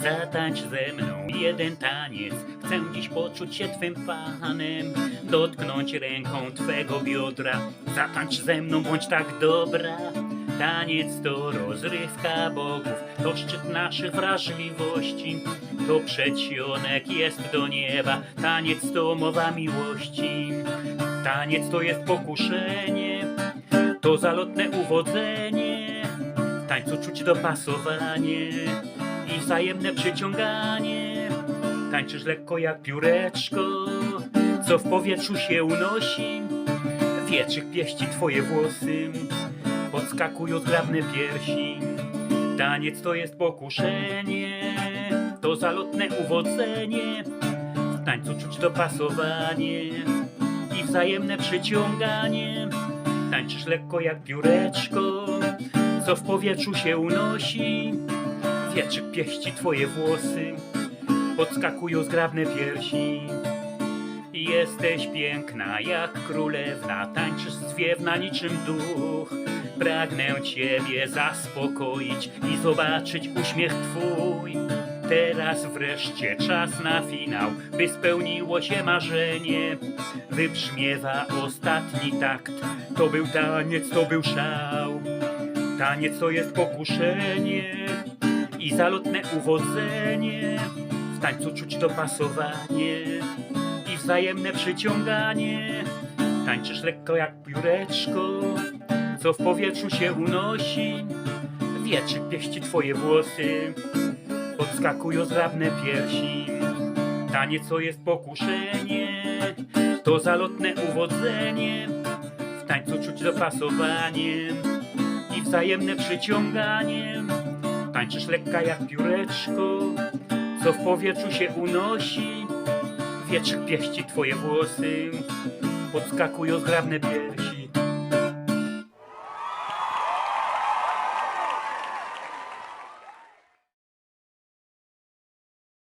Zatańcz ze mną jeden taniec, chcę dziś poczuć się twym panem, dotknąć ręką twego biodra. Zatańcz ze mną, bądź tak dobra. Taniec to rozrywka bogów, to szczyt naszych wrażliwości, to przedsionek jest do nieba, taniec to mowa miłości. Taniec to jest pokuszenie, to zalotne uwodzenie, w tańcu czuć dopasowanie i wzajemne przyciąganie. Tańczysz lekko jak pióreczko, co w powietrzu się unosi. Wietrzyk pieści twoje włosy, podskakują zgrabne piersi. Taniec to jest pokuszenie, to zalotne uwodzenie. W tańcu czuć dopasowanie i wzajemne przyciąganie. Tańczysz lekko jak pióreczko, co w powietrzu się unosi. Wietrzyk pieści twoje włosy, podskakują zgrabne piersi. Jesteś piękna jak królewna, tańczysz zwiewna niczym duch. Pragnę ciebie zaspokoić i zobaczyć uśmiech twój. Teraz wreszcie czas na finał, by spełniło się marzenie. Wybrzmiewa ostatni takt, to był taniec, to był szał. Taniec to jest pokuszenie i zalotne uwodzenie. W tańcu czuć dopasowanie i wzajemne przyciąganie. Tańczysz lekko jak pióreczko, co w powietrzu się unosi. Wietrzyk pieści twoje włosy, podskakują zgrabne piersi. Taniec to jest pokuszenie, to zalotne uwodzenie. W tańcu czuć dopasowanie i wzajemne przyciąganie. Tańczysz lekka jak pióreczko, co w powietrzu się unosi. Wietrzyk pieści twoje włosy, podskakują zgrabne piersi.